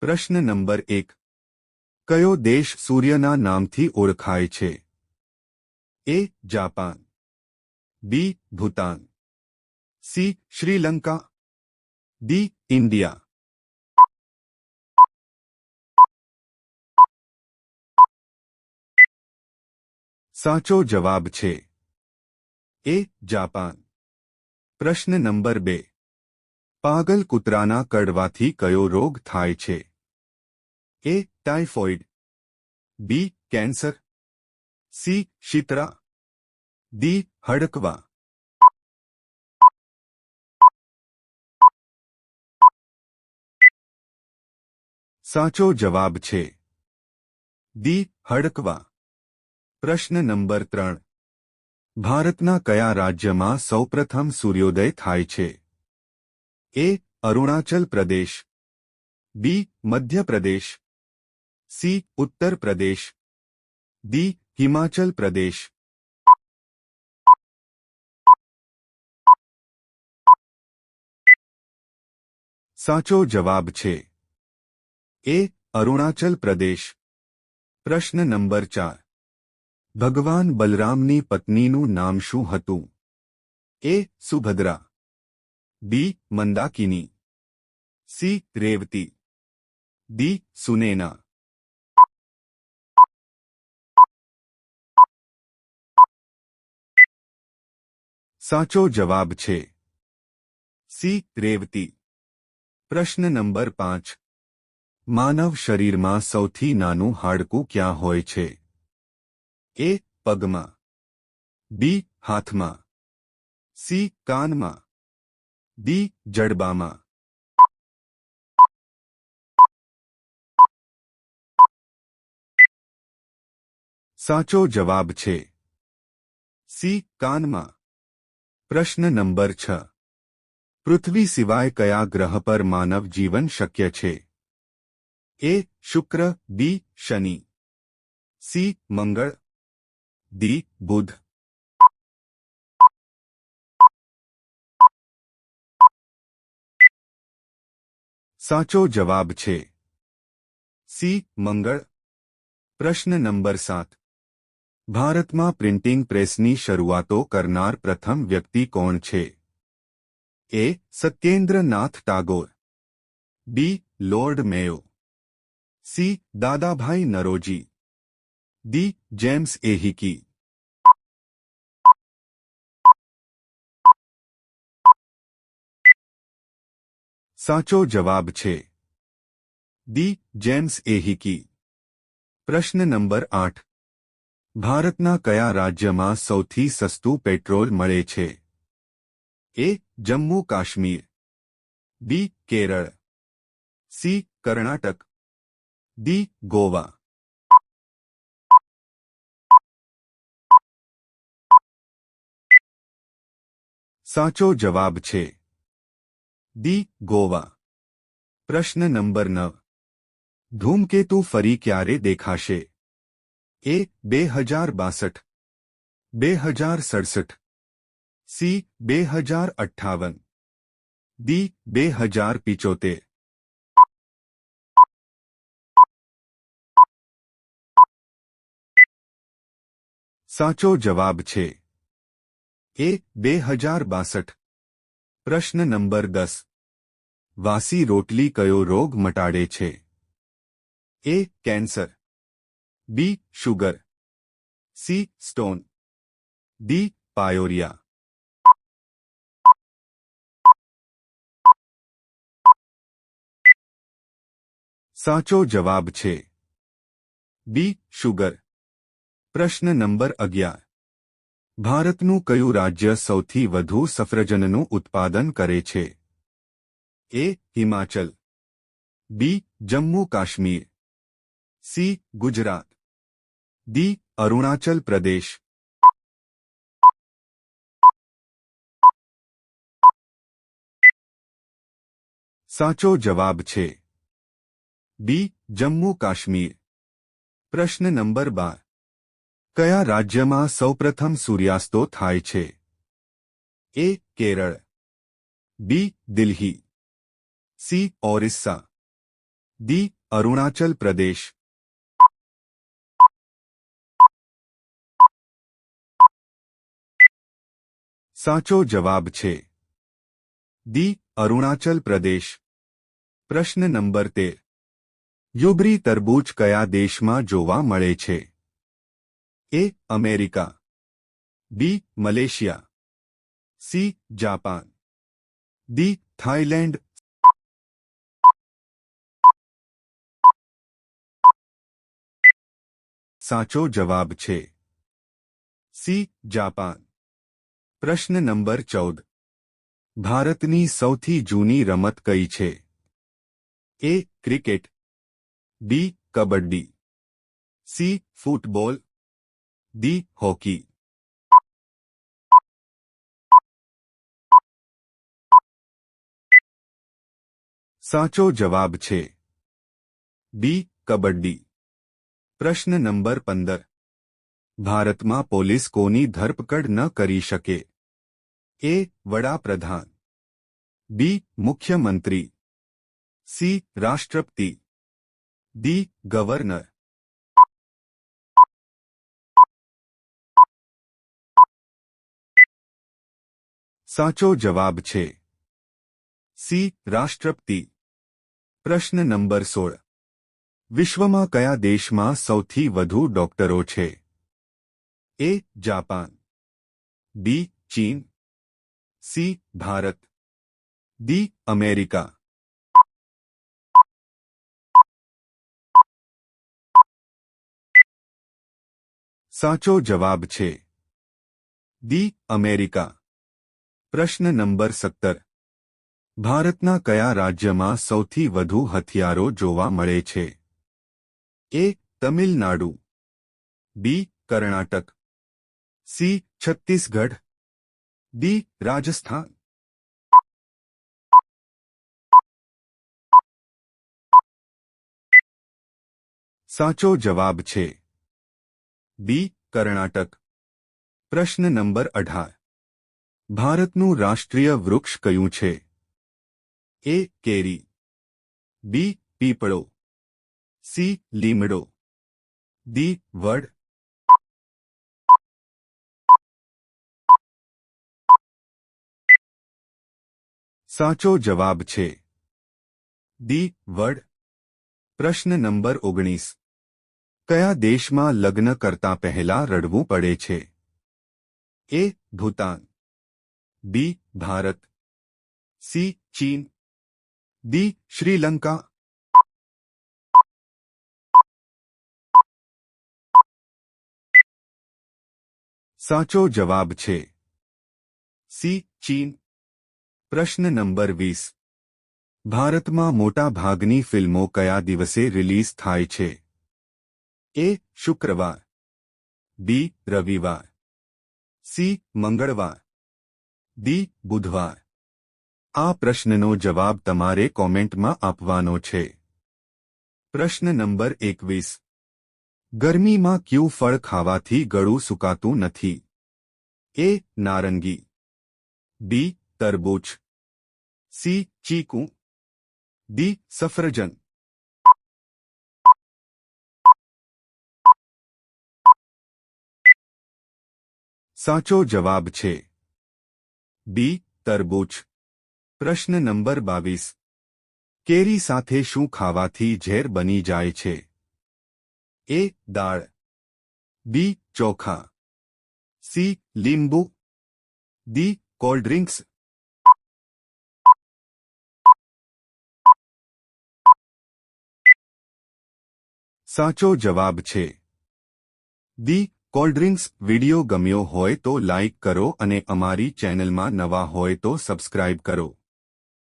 પ્રશ્ન નંબર એક. કયો દેશ સૂર્યના નામથી ઓળખાય છે? A, Japan. B, Bhutan. C, Sri Lanka. D, India. સાચો જવાબ છે. A, Japan. પ્રશ્ન નંબર બે. પાગલ કૂતરાના કડવાથી કયો રોગ થાય છે? A typhoid B cancer C Shitala D હડકવા સાચો જવાબ છે દી હડકવા પ્રશ્ન નંબર ત્રણ. ભારતના કયા રાજ્યમાં સૌપ્રથમ સૂર્યોદય થાય છે? એ અરુણાચલ પ્રદેશ બી મધ્યપ્રદેશ સી ઉત્તર પ્રદેશ ડી હિમાચલ પ્રદેશ સાચો જવાબ છે. એ અરુણાચલ પ્રદેશ પ્રશ્ન નંબર ચાર. ભગવાન બલરામની પત્નીનું નામ શું હતું? A Subhadra. B Mandakini. C Revati. D Sunaina. સાચો જવાબ છે. સી. રેવતી. પ્રશ્ન નંબર પાંચ. માનવ શરીરમાં સૌથી નાનું હાડકું ક્યાં હોય છે? એ. પગમાં. બી. હાથમાં. સી. કાનમાં. ડી. જડબામાં. સાચો જવાબ છે. સી. કાનમાં. પ્રશ્ન નંબર છ પૃથ્વી સિવાય કયા ગ્રહ પર માનવ જીવન શક્ય છે એ શુક્ર બી શનિ સી મંગળ ડી બુધ સાચો જવાબ છે સી મંગળ પ્રશ્ન નંબર સાત ભારતમાં પ્રિન્ટિંગ પ્રેસની શરૂઆતો કરનાર પ્રથમ વ્યક્તિ કોણ છે A Satyendranath Tagore B Lord Mayo C Dadabhai Naoroji D James Hicky સાચો જવાબ છે ડી જેમ્સ એહિકી પ્રશ્ન નંબર આઠ ભારતના કયા રાજ્યમાં સૌથી સસ્તું પેટ્રોલ મળે છે? A, Jammu Kashmir. B, Kerala. C, Karnataka. D, Goa. સાચો જવાબ છે. ડી, ગોવા. પ્રશ્ન નંબર નવ. ધૂમકેતુ ફરી ક્યારે દેખાશે? એ બે હજાર બાસઠ. બે હજાર સડસઠ. સી બે હજાર અઠ્ઠાવન. ડી બે હજાર પિચોતેર. સાચો જવાબ છે એ બે હજાર બાસઠ. પ્રશ્ન નંબર દસ. વાસી રોટલી કયો રોગ મટાડે છે? A cancer. B sugar C stone D pyorrhea સાચો જવાબ છે બી શુગર પ્રશ્ન નંબર અગિયાર ભારતનું કયું રાજ્ય સૌથી વધુ સફરજનનું ઉત્પાદન કરે છે A Himachal B Jammu Kashmir C Gujarat D Arunachal Pradesh સાચો જવાબ છે બી જમ્મુ કાશ્મીર પ્રશ્ન નંબર બાર કયા રાજ્યમાં સૌપ્રથમ સૂર્યાસ્તો થાય છે A Kerala B Delhi C Orissa D Arunachal Pradesh સાચો જવાબ છે. દી અરુણાચલ પ્રદેશ. પ્રશ્ન નંબર તેર. યુબ્રી તરબૂચ કયા દેશમાં જોવા મળે છે? A, America. B, Malaysia. C, Japan. D Thailand. સાચો જવાબ છે. C, Japan. પ્રશ્ન નંબર ચૌદ. ભારતની સૌથી જૂની રમત કઈ છે? A cricket, B kabaddi, C football D hockey. સાચો જવાબ છે બી કબડ્ડી. પ્રશ્ન નંબર પંદર. ભારતમાં પોલીસ કોની ધરપકડ ન કરી શકે? એ વડાપ્રધાન. બી મુખ્યમંત્રી. સી રાષ્ટ્રપતિ. D governor. સાચો જવાબ છે. સી રાષ્ટ્રપતિ. પ્રશ્ન નંબર સોળ. વિશ્વમાં કયા દેશમાં સૌથી વધુ ડોક્ટરો છે? A Japan. બી ચીન. સી, ભારત. D, America. સાચો જવાબ છે. દી અમેરિકા. પ્રશ્ન નંબર સત્તર. ભારતના કયા રાજ્યમાં સૌથી વધુ હથિયારો જોવા મળે છે? A, Tamil Nadu. B, Karnataka. C, Chhattisgarh. D Rajasthan સાચો જવાબ છે બી કર્ણાટક પ્રશ્ન નંબર અઢાર ભારતનું રાષ્ટ્રીય વૃક્ષ કયું છે એ કેરી બી પીપળો સી લીમડો દી વડ સાચો જવાબ છે દી વડ પ્રશ્ન નંબર ઓગણીસ કયા દેશમાં લગ્ન કરતા પહેલા રડવું પડે છે A Bhutan B Bharat C ચીન દી શ્રીલંકા સાચો જવાબ છે સી ચીન પ્રશ્ન નંબર વીસ. ભારતમાં મોટા ભાગની ફિલ્મો કયા દિવસે રિલીઝ થાય છે? એ, શુક્રવાર. બી, રવિવાર. સી, મંગળવાર. દી બુધવાર. આ પ્રશ્નનો જવાબ તમારે કોમેન્ટમાં આપવાનો છે. પ્રશ્ન નંબર એકવીસ. ગરમીમાં ક્યું ફળ ખાવાથી ગળું સુકાતું નથી? એ, નારંગી. બી તરબૂચ. સી, ચીકુ. ડી, સફરજન. સાચો જવાબ છે. બી તરબૂચ. પ્રશ્ન નંબર બાવીસ. કેરી સાથે શું ખાવાથી ઝેર બની જાય છે? એ, દાળ. બી, ચોખા. સી, લીંબુ. D, cold drinks. સાચો જવાબ છે. દી કોલ્ડ ડ્રિંક્સ વિડિયો ગમ્યો હોય તો લાઇક કરો અને અમારી ચેનલમાં નવા હોય તો સબસ્ક્રાઇબ કરો.